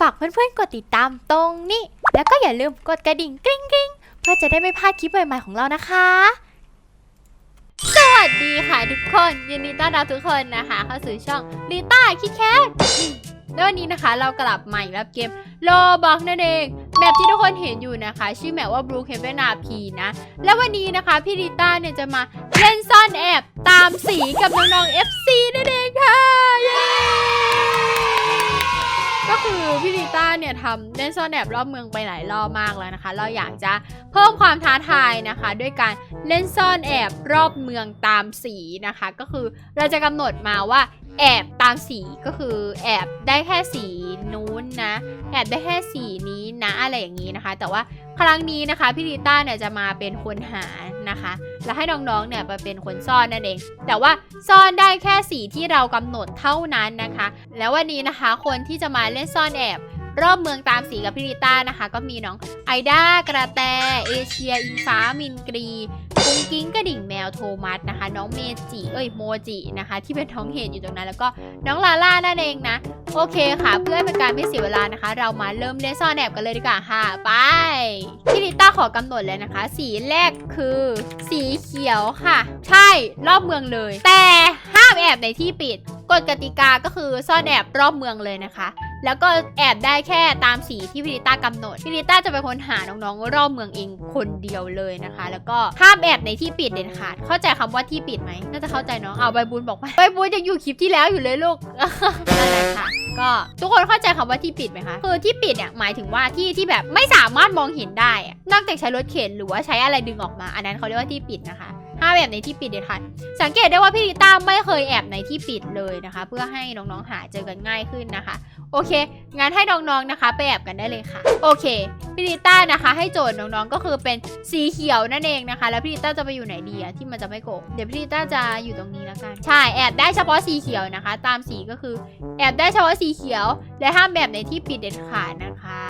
ฝากเพื่อนๆกดติดตามตรงนี้ แล้วก็อย่าลืมกดกระดิ่งกริ๊งกริ๊งเพื่อจะได้ไม่พลาดคลิปใหม่ๆของเรานะคะ สวัสดีค่ะทุกคนยินดีต้อนรับทุกคนนะคะ เข้าสู่ช่องลิต้าคิดแคทแล้ววันนี้นะคะเรากลับมาอีกแล้วเกมโลบอกนั่นเองแบบที่ทุกคนเห็นอยู่นะคะ ชื่อแบบว่า Blue Heaven RP นะ แล้ววันนี้นะคะ พี่ลิต้าเนี่ยจะมาเล่นซ่อนแอบตามสีกับน้องๆ FC นั่นเองค่ะ ก็คือพี่ลิต้าเนี่ยทำเล่นซ่อนแอบรอบเมืองไปหลายรอบมากแล้วนะคะ เราอยากจะเพิ่มความท้าทายนะคะ ด้วยการเล่นซ่อนแอบรอบเมืองตามสีนะคะ ก็คือเราจะกำหนดมาว่าแอบตามสีก็คือแอบได้แค่สีนู้นนะ แอบได้แค่สีนี้นะอะไรอย่างนี้นะคะ แต่ว่าครั้งนี้นะคะพี่ลิต้าเนี่ยจะมาเป็นคนหา นะคะ แล้วให้น้องๆเนี่ยมาเป็นคนซ่อนนั่นเอง แต่ว่าซ่อนได้แค่สีที่เรากำหนดเท่านั้นนะคะ แล้ววันนี้นะคะ คนที่จะมาเล่นซ่อนแอบ รอบเมืองตามสีกับพี่ลิต้านะคะ ก็มีน้องไอด้ากระแต เอเชีย อิงฟ้า มินกรีกุ้งกิ้งกระดิ่งแมวโทมัสนะคะ น้องเมจิเอ้ยโมจินะคะ ที่เป็นท้องเห็นอยู่ตรงนั้น แล้วก็น้องลาล่านั่นเองนะ โอเคค่ะ เพื่อเป็นการไม่เสียเวลานะคะ เรามาเริ่มเล่นซ่อนแอบกันเลยดีกว่าค่ะ ไปพี่ลิต้าขอกำหนดเลยนะคะ สีแรกคือ สีเขียวค่ะ ใช่รอบเมืองเลย แต่ห้ามแอบในที่ปิดกฎกติกาก็คือซ่อนแอบรอบเมืองเลยนะคะ แล้วก็แอบได้แค่ตามสีที่พี่ลิต้ากำหนดพี่ลิต้าจะเป็นคนหาน้องๆรอบเมืองเองคนเดียวเลยนะคะ แล้วก็ห้ามแอบในที่ปิดเด็ดขาดเข้าใจคำว่าที่ปิดไหมน่าจะเข้าใจเนาะเอาใบบุญบอกว่าใบบุญยังอยู่คลิปที่แล้วอยู่เลยลูกนั่นแหละค่ะก็ทุกคนเข้าใจคำว่าที่ปิดไหมคะคือที่ปิดเนี่ยหมายถึงว่าที่ที่แบบไม่สามารถมองเห็นได้ นอกจากใช้รถเข็นหรือว่าใช้อะไรดึงออกมา อันนั้นเขาเรียกว่าที่ปิดนะคะ ห้ามแอบในที่ปิดเด็ดขาดสังเกตได้ว่าพี่ลิต้าไม่เคยแอบในที่ปิดเลยนะคะ เพื่อให้น้องๆหาเจอกันง่ายขึ้นนะคะ โอเคงั้นให้น้องๆนะคะไปแอบกันได้เลยค่ะ โอเคพี่ลิต้านะคะ ให้โจทย์น้องๆก็คือเป็นสีเขียวนั่นเองนะคะ แล้วพี่ลิต้าจะไปอยู่ไหนดีอะที่มันจะไม่โกงเดี๋ยวพี่ลิต้าจะอยู่ตรงนี้แล้วกันใช่แอบได้เฉพาะสีเขียวนะคะ ตามสีก็คือ แอบได้เฉพาะสีเขียว และห้ามแบบในที่ปิดเด็ดขาดนะคะ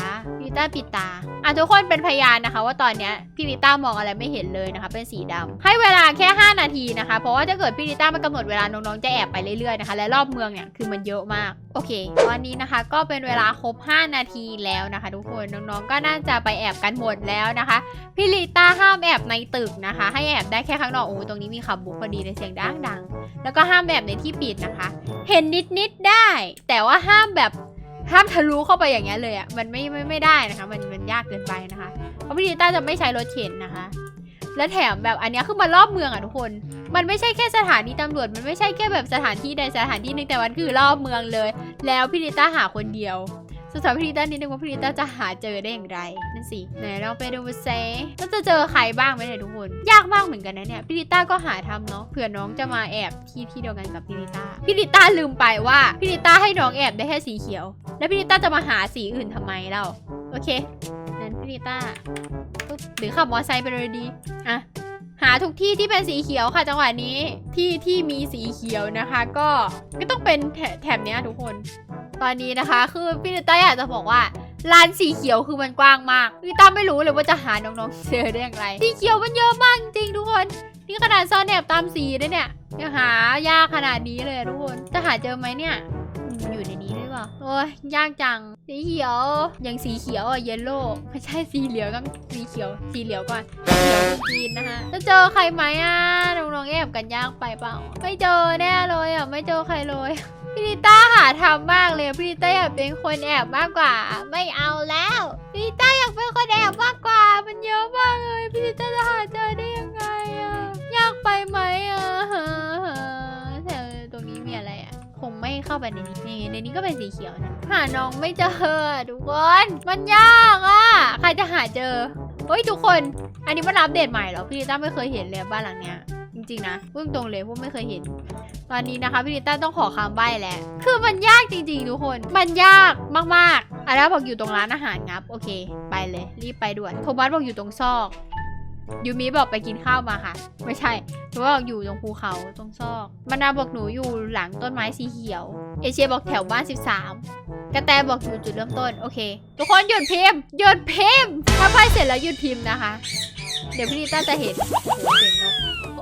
ลิต้าปิดตา อะทุกคนเป็นพยานนะคะ ว่าตอนเนี้ยพี่ลิต้ามองอะไรไม่เห็นเลยนะคะ เป็นสีดำให้เวลาแค่ 5 นาทีนะคะ เพราะว่าถ้าเกิดพี่ลิต้ามันกำหนดเวลาน้องๆจะแอบไปเรื่อยๆนะคะ และรอบเมืองเนี่ยคือมันเยอะมาก โอเค ตอนนี้นะคะก็เป็นเวลาครบ 5 นาทีแล้วนะคะ ทุกคนน้องๆก็น่าจะไปแอบกันหมดแล้วนะคะพี่ลิต้าห้ามแอบในตึกนะคะ ให้แอบได้แค่ข้างนอกโอ้ตรงนี้มีขับบุกพอดีเลยเสียงดังๆแล้วก็ห้ามแบบในที่ปิดนะคะ เห็นนิดๆได้ แต่ว่าห้ามแบบ ห้ามทะลุเข้าไปอย่างเงี้ยเลยอะ่ะมันไม่ไม่ไม่ได้นะคะ มันมันยากเกินไปนะคะเพราะพี่ลิต้าจะไม่ใช้รถเข็นนะคะ และแถมแบบอันเนี้ยคือมันรอบเมืองอะทุกคน มันไม่ใช่แค่สถานีตำรวจ มันไม่ใช่แค่แบบสถานที่ใดสถานที่หนึ่งแต่มันคือรอบเมืองเลย แล้วพี่ลิต้าหาคนเดียว สงสารพี่ลิต้านิดนึงว่าพี่ลิต้าจะหาเจอได้อย่างไรนั่นสิไหนเราไปดูเซแล้วจะเจอใครบ้างไหมเนี่ยทุกคน ยากมากเหมือนกันนะเนี่ยพี่ลิต้าก็หาทำเนาะเผื่อน้องจะมาแอบที่ที่เดียวกันกับพี่ลิต้าพี่ลิต้าลืมไปว่าพี่ลิต้าให้น้องแอบได้แค่สีเขียว แล้วพี่ลิต้าจะมาหาสีอื่นทำไมเล่าโอเคนั้นพี่ลิต้าปุ๊บหรือขับมอเตอร์ไซค์ไปเลยดีอะหาทุกที่ที่เป็นสีเขียวค่ะจังหวะนี้ที่ที่มีสีเขียวนะคะ ก็ก็ต้องเป็นแถแถบนี้ทุกคน ตอนนี้นะคะ คือพี่ลิต้าอยากจะบอกว่าลานสีเขียวคือมันกว้างมากพี่ต้าไม่รู้เลยว่าจะหาน้องๆเจอได้อย่างไร สีเขียวมันเยอะมากจริงทุกคน นี่ขนาดซ่อนแอบตามสีด้วยเนี่ยยังหายากขนาดนี้เลยทุกคนจะหาเจอไหมเนี่ยอยู่ในนี้ด้วยเปล่าโอ้ยยากจัง สีเขียว อย่างสีเขียวอะเยลโล่ไม่ใช่สีเหลืองต้องสีเขียว สีเหลืองก่อนเดี๋ยวกรีนนะคะจะเจอใครไหมอะน้องๆแอบกันยากไปเปล่า ไม่เจอแน่เลยอะไม่เจอใครเลย พี่ลิต้าหาทำมากเลยพี่ลิต้าอยากเป็นคนแอบมากกว่า ไม่เอาแล้วพี่ลิต้าอยากเป็นคนแอบมากกว่า มันเยอะมากเลยพี่ลิต้าจะหาเจอได้ยังไงอะยากไปไหมอะแต่ตรงนี้มีอะไรอะคงไม่เข้าไปในนี้นี่ในนี้ก็เป็นสีเขียวนะหาน้องไม่เจอทุกคนมันยากอะใครจะหาเจอเฮ้ยทุกคน อันนี้มันอัปเดตใหม่เหรอพี่ลิต้าไม่เคยเห็นเลยบ้านหลังเนี้ย ริงๆนะพูดตรงเลยพวกไม่เคยเห็น ตอนนี้นะคะพี่ลิต้าต้องขอคำใบ้แหละคือมันยากจริงๆทุกคน มันยากมากๆอันนั้บอกอยู่ตรงร้านอาหารงับ โอเค ไปเลย รีบไปด่วนโทมัสบอกอยู่ตรงซอกยูมิบอกไปกินข้าวมาค่ะ ไม่ใช่โทมัสบอกอยู่ตรงภูเขาตรงซอกมานาบอกหนูอยู่หลังต้นไม้สีเขียว เอเชียบอกแถวบ้าน 13 กระแตบอกอยู่จุดเริ่มต้น โอเค ทุกคนหยุดพิมพ์หยุดพิมพ์ถ้าไปเสร็จแล้วหยุดพิมพ์นะคะ เดี๋ยวพี่ลิต้าจะเห็นโหเสียง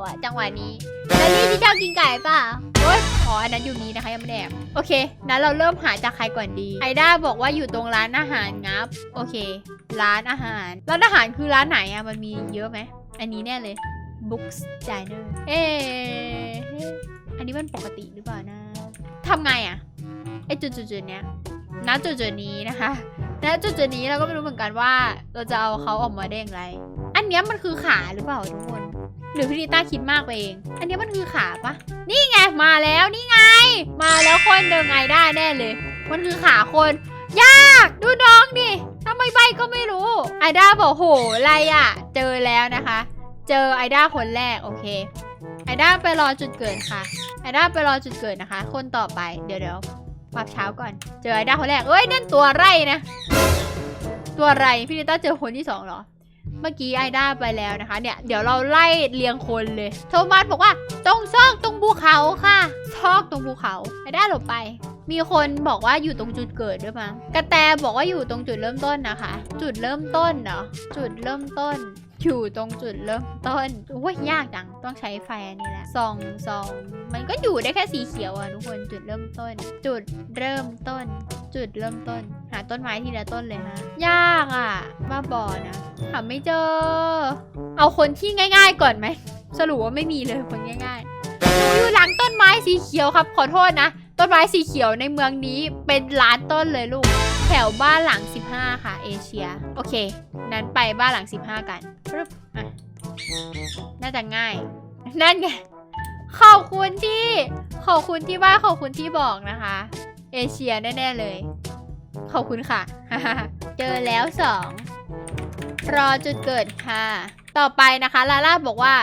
อ้ยจังหวะนี้แล้วนี่ที่ชอบกินไก่ป่ะโอ๊ยอ๋ออันนั้นอยู่นี้นะคะยังไม่ได้แอบโอเคนั้นเราเริ่มหาจากใครก่อนดีไอด้าบอกว่าอยู่ตรงร้านอาหารงับ โอเค ร้านอาหารร้านอาหารคือร้านไหนอะมันมีเยอะไหมอันนี้แน่เลย Books Diner เอ๊อันนี้มันปกติหรือเปล่านะทำไงอะไอจุดๆๆเนี้ยณจุดๆนี้นะคะณจุดๆนี้เราก็ไม่รู้เหมือนกันว่า เราจะเอาเขาออกมาได้อย่างไร อันเนี้ยมันคือขาหรือเปล่าทุกคน หรือพี่ลิต้าคิดมากไปเอง อันนี้มันคือขาปะนี่ไงมาแล้วนี่ไง มาแล้วคนเดิมไงได้แน่เลย มันคือขาคน ยากดูน้องดิทำไมใบก็ไม่รู้ไอด้าบอกโหอะไรอะเจอแล้วนะคะ เจอไอด้าคนแรกโอเคไอด้าไปรอจุดเกิดค่ะไอด้าไปรอจุดเกิดนะคะ คนต่อไปเดี๋ยวเดี๋ยวปรับเช้าก่อน เจอไอด้าคนแรกเอ้ยนั่นตัวไรนะ ตัวไรพี่ลิต้าเจอคนที่สองเหรอ เมื่อกี้ไอด้าไปแล้วนะคะ เนี่ยเดี๋ยวเราไล่เรียงคนเลย โทมัสบอกว่า ตรงซอกตรงภูเขาค่ะ ซอกตรงภูเขาไอด้าหลบไป มีคนบอกว่าอยู่ตรงจุดเกิดด้วยมั้งกระแตบอกว่าอยู่ตรงจุดเริ่มต้นนะคะ จุดเริ่มต้นเนาะจุดเริ่มต้น อยู่ตรงจุดเริ่มต้นโอ้ยยากจัง ต้องใช้ไฟอันนี้แหละส่องส่องมันก็อยู่ได้แค่สีเขียวอะทุกคนจุดเริ่มต้น จุดเริ่มต้น จุดเริ่มต้น หาต้นไม้ทีละต้นเลยฮะยากอะบ้าบอนะหาไม่เจอ เอาคนที่ง่าย ๆ ก่อนไหมสรุปว่าไม่มีเลยคนง่ายๆหนูอยู่หลังต้นไม้สีเขียวครับ ขอโทษนะ ต้นไม้สีเขียวในเมืองนี้เป็นล้านต้นเลยลูก แถวบ้านหลัง 15 ค่ะ เอเชีย โอเค นั้นไปบ้านหลัง 15 กันปึ๊บน่าจะง่าย นั่นไง ขอบคุณที่ ขอบคุณที่บ้านขอบคุณที่บอกนะคะ เอเชียแน่ ๆ เลย ขอบคุณค่ะ เจอแล้วสองรอจุดเกิดค่ะ ต่อไปนะคะ ลาล่าบอกว่า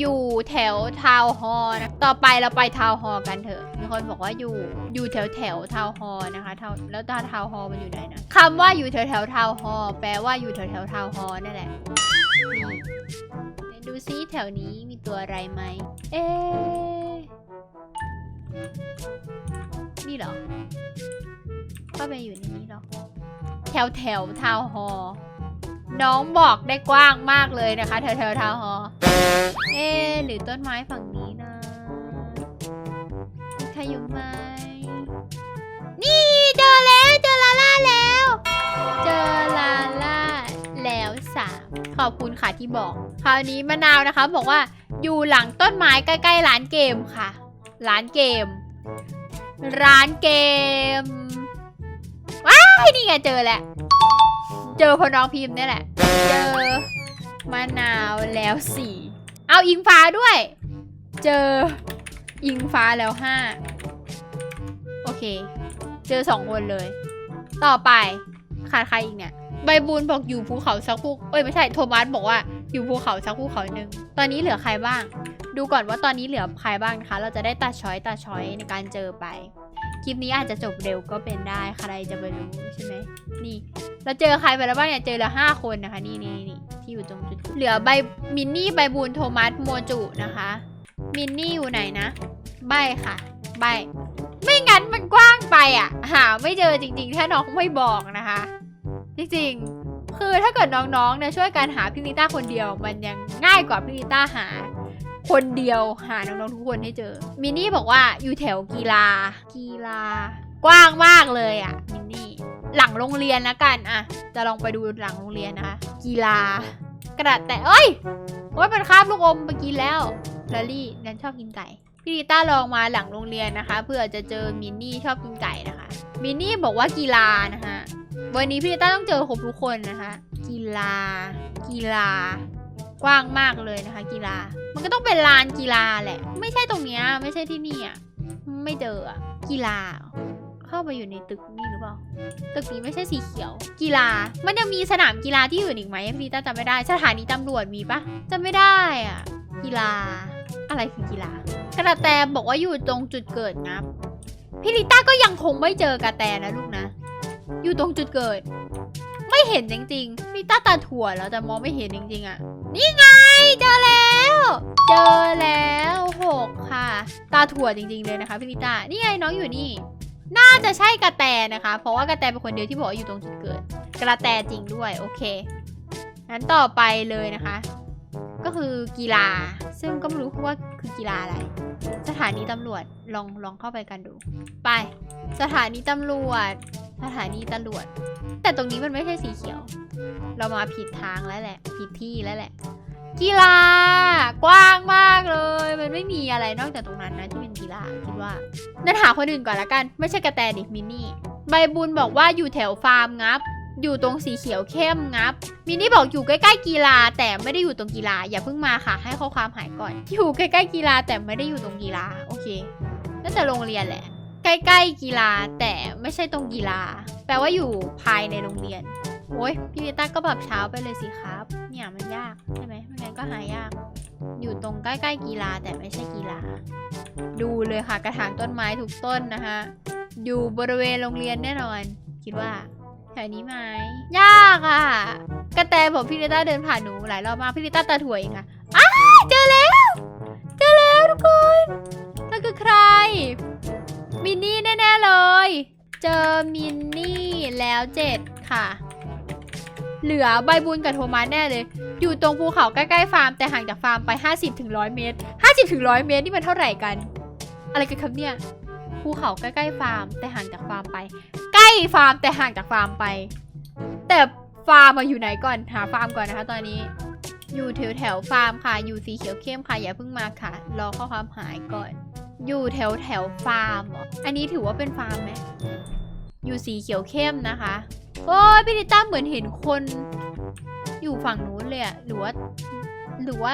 อยู่แถวทาวฮอร์นะต่อไปเราไปทาวฮอร์กันเถอะ มีคนบอกว่าอยู่อยู่แถวแถวทาวฮอร์นะคะทาวแล้วทาวฮอร์มันอยู่ไหนนะคำว่าอยู่แถวแถวทาวฮอร์แปลว่าอยู่แถวแถวทาวฮอร์นั่นแหละดูซิแถวนี้มีตัวอะไรไหม เอ๊ะนี่เหรอ ก็ไปอยู่ในนี้หรอ แถวแถวทาวฮอร์น้องบอกได้กว้างมากเลยนะคะ แถวแถวทาวฮอร์ เอ๊หรือต้นไม้ฝั่งนี้นะใครอยู่ไหมนี่เจอแล้วเจอลาล่าแล้ว เจอลาล่าแล้วสามขอบคุณค่ะที่บอก คราวนี้มะนาวนะคะ บอกว่าอยู่หลังต้นไม้ใกล้ๆร้านเกมค่ะ ร้านเกม ร้านเกมว้ายนี่ไงเจอแล้วเจอพอน้องพิมพ์เนี่ยแหละ เจอมะนาวแล้วสี่ เอาอิงฟ้าด้วย เจออิงฟ้าแล้วห้าโอเค เจอสองคนเลย ต่อไปขาดใครอีกเนี่ย ใบบุญบอกอยู่ภูเขาสักภูเอ้ยไม่ใช่โทมัสบอกว่าอยู่ภูเขาสักภูเขาหนึ่งตอนนี้เหลือใครบ้าง ดูก่อนว่าตอนนี้เหลือใครบ้างนะคะ เราจะได้ตัดช้อยตัดช้อยในการเจอไป คลิปนี้อาจจะจบเร็วก็เป็นได้ใครจะไปรู้ใช่ไหมนี่เราเจอใครไปแล้วบ้างเนี่ยเจอเหลือห้าคนนะคะ นี่นี่นี่ที่อยู่ตรงจุดเหลือใบมินนี่ใบบูนโทมัสโมจุนะคะ มินนี่อยู่ไหนนะ ใบค่ะ ใบ ไม่งั้นมันกว้างไปอะ หาไม่เจอจริง ๆ ถ้าน้องไม่บอกนะคะ จริงๆคือถ้าเกิดน้องๆเนี่ยช่วยกันหาพี่ลิต้าคนเดียว มันยังง่ายกว่าพี่ลิต้าหา คนเดียวหาน้องๆทุกคนให้เจอ มินนี่บอกว่าอยู่แถวกีฬา กีฬากว้างมากเลยอะมินนี่หลังโรงเรียนละกันอะ จะลองไปดูหลังโรงเรียนนะคะกีฬากระดาษแต่เอ้ยโอ้ยมันคาบลูกอมไปกินแล้วลาลี่นันชอบกินไก่พี่ลิต้าลองมาหลังโรงเรียนนะคะเพื่อจะเจอมินนี่ชอบกินไก่นะคะมินนี่บอกว่ากีฬานะคะวันนี้พี่ลิต้าต้องเจอครบทุกคนนะคะ กีฬา กีฬา กว้างมากเลยนะคะ กีฬา มันก็ต้องเป็นลานกีฬาแหละ ไม่ใช่ตรงเนี้ยไม่ใช่ที่นี่อะไม่เจออะกีฬา เข้าไปอยู่ในตึกนี่หรือเปล่าตึกนี้ไม่ใช่สีเขียว กีฬา มันยังมีสนามกีฬาที่อื่นอีกไหมพี่ลิต้าจำไม่ได้สถานีตำรวจมีปะจำไม่ได้อะกีฬา อะไรคือกีฬากระแตบอกว่าอยู่ตรงจุดเกิดงับพี่ลิต้าก็ยังคงไม่เจอกระแตนะลูกนะ อยู่ตรงจุดเกิด เห็นจริงๆลิต้าตาถั่วแล้วแต่มองไม่เห็นจริงๆอะนี่ไงเจอแล้ว เจอแล้วหกค่ะ ตาถั่วจริง ๆเลยนะคะพี่ลิต้านี่ไงน้องอยู่นี่ น่าจะใช่กระแตนะคะ เพราะว่ากระแตเป็นคนเดียวที่บอกว่าอยู่ตรงจุดเกิด กระแตจริงด้วยโอเคงั้นต่อไปเลยนะคะ ก็คือกีฬา ซึ่งก็ไม่รู้ว่าคือกีฬาอะไร สถานีตำรวจลองลองเข้าไปกันดู ไป สถานีตำรวจ สถานีตำรวจ แต่ตรงนี้มันไม่ใช่สีเขียว เรามาผิดทางแล้วแหละ ผิดที่แล้วแหละ กีฬากว้างมากเลย มันไม่มีอะไรนอกจากตรงนั้นนะที่เป็นกีฬาคิดว่านั่นหาคนอื่นก่อนละกัน ไม่ใช่กระแตดิมินนี่ ใบบุญบอกว่าอยู่แถวฟาร์มงับ อยู่ตรงสีเขียวเข้มงับ มินนี่บอกอยู่ใกล้ๆกีฬา แต่ไม่ได้อยู่ตรงกีฬา อย่าเพิ่งมาค่ะ ให้ข้อความหายก่อน อยู่ใกล้ๆกีฬาแต่ไม่ได้อยู่ตรงกีฬา โอเคน่าจะโรงเรียนแหละ ใกล้ๆกีฬาแต่ไม่ใช่ตรงกีฬา แปลว่าอยู่ภายในโรงเรียน โอ้ยพี่ลิต้าก็แบบเช้าไปเลยสิครับ เนี่ยมันยากใช่ไหมไม่งั้นก็หายาก อยู่ตรงใกล้ๆกีฬาแต่ไม่ใช่กีฬา ดูเลยค่ะกระถางต้นไม้ทุกต้นนะคะอยู่บริเวณโรงเรียนแน่นอน คิดว่าแถวนี้ไหมยากอะ่ะกระแตบอกพี่ลิต้าเดินผ่านหนูหลายรอบมากพี่ลิต้าตาถ่วยเองอะอ้าเจอแล้ว เจอแล้วทุกคนนั่นคือใคร มินนี่แน่ๆเลย เจอมินนี่แล้วเจ็ดค่ะ เหลือใบบุญกับโทมัสแน่เลย อยู่ตรงภูเขาใกล้ๆฟาร์มแต่ห่างจากฟาร์มไป 50ถึง100 เมตร 50ถึง100 เมตรนี่มันเท่าไหร่กัน อะไรกันครับเนี่ยภูเขาใกล้ๆฟาร์มแต่ห่างจากฟาร์มไป ใกล้ฟาร์มแต่ห่างจากฟาร์มไป แต่ฟาร์มมาอยู่ไหนก่อนหาฟาร์มก่อนนะคะตอนนี้ อยู่แถวแถวฟาร์มค่ะ อยู่สีเขียวเข้มค่ะ อย่าเพิ่งมาค่ะ รอข้อความหายก่อน อยู่แถวแถวฟาร์มออันนี้ถือว่าเป็นฟาร์มไหม อยู่สีเขียวเข้มนะคะ โอ้ยพี่ดิต้าเหมือนเห็นคน อยู่ฝั่งนู้นเลยอะหรือว่า หรือว่า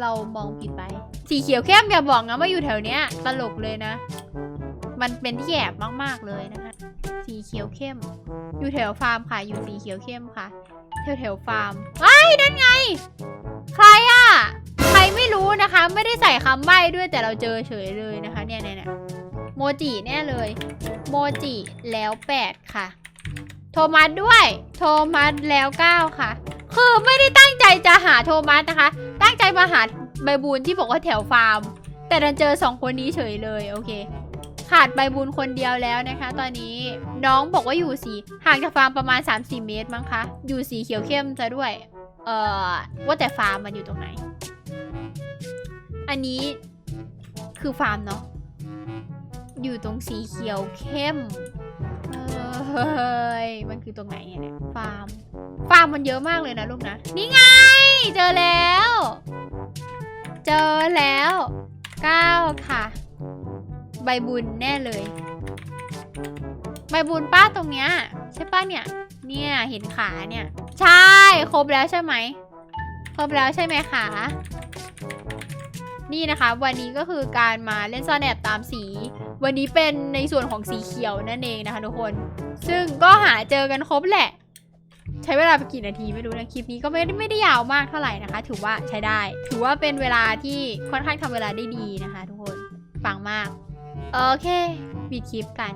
เรามองผิดไป สีเขียวเข้มอย่าบอกนะว่าอยู่แถวเนี้ย ตลกเลยนะ มันเป็นที่แอบมากๆเลยนะคะ สีเขียวเข้ม อยู่แถวฟาร์มค่ะ อยู่สีเขียวเข้มค่ะ แถวแถวฟาร์มไอ้ยนั่นไง ใครอะใครไม่รู้นะคะ ไม่ได้ใส่คำใบ้ด้วยแต่เราเจอเฉยเลยนะคะ เนี่ยเนี่ยเนี่ยโมจิแน่เลย โมจิแล้วแปดค่ะ โทมัสด้วย โทมัสแล้วเก้าค่ะ คือไม่ได้ตั้งใจจะหาโทมัสนะคะ ตั้งใจมาหาใบบูนที่บอกว่าแถวฟาร์ม แต่ดันเจอสองคนนี้เฉยเลย โอเค ขาดใบบุญคนเดียวแล้วนะคะ ตอนนี้น้องบอกว่าอยู่สีห่างจากฟาร์มประมาณ 3-4 เมตรมั้งคะ อยู่สีเขียวเข้มจะด้วย เอ่อ ว่าแต่ฟาร์มมันอยู่ตรงไหน อันนี้คือฟาร์มเนาะ อยู่ตรงสีเขียวเข้มเฮ้ย มันคือตรงไหนเนี่ยฟาร์ม ฟาร์มมันเยอะมากเลยนะลูกนะ นี่ไง เจอแล้ว เจอแล้วเก้าค่ะ ใบบุญแน่เลย ใบบุญป้าตรงเนี้ยใช่ป้าเนี่ย เนี่ยเห็นขาเนี่ย ใช่ครบแล้วใช่ไหมครบแล้วใช่ไหมคะนี่นะคะ วันนี้ก็คือการมาเล่นซ่อนแอบตามสี วันนี้เป็นในส่วนของสีเขียวนั่นเองนะคะทุกคน ซึ่งก็หาเจอกันครบแหละ ใช้เวลาไปกี่นาทีไม่รู้นะคลิปนี้ก็ไม่ได้ไม่ได้ยาวมากเท่าไหร่นะคะ ถือว่าใช้ได้ ถือว่าเป็นเวลาที่ค่อนข้างทำเวลาได้ดีนะคะ ทุกคน ฟังมาก โอเคปิดคลิปกัน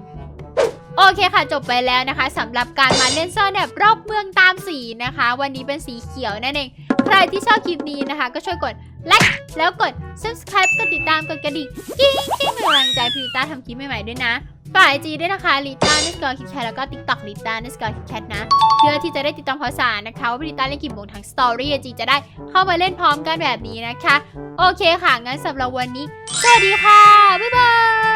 โอเคค่ะจบไปแล้วนะคะสำหรับการมาเล่นซ่อนแอบรอบเมืองตามสีนะคะ วันนี้เป็นสีเขียวนั่นเอง ใครที่ชอบคลิปนี้นะคะ ก็ช่วยกดไลค์แล้วกด subscribe กดติดตามกดกระดิ่งกิ๊งกิ๊งเป็นกำลังใจพิลิต้าทำคลิปใหม่ๆด้วยนะฝากไอจีด้วยนะคะลิต้านิสกอร์คิดแคทแล้วก็ TikTok ลิต้านิสกอร์คิดแคทนะ เพื่อที่จะได้ติดตามข่าวสารนะคะว่าพิลิต้าเล่นกี่โมงทางสตอรี่ไอจีจะได้เข้ามาเล่นพร้อมกันแบบนี้นะคะ โอเคค่ะงั้นสำหรับวันนี้ สวัสดีค่ะ บ๊ายบาย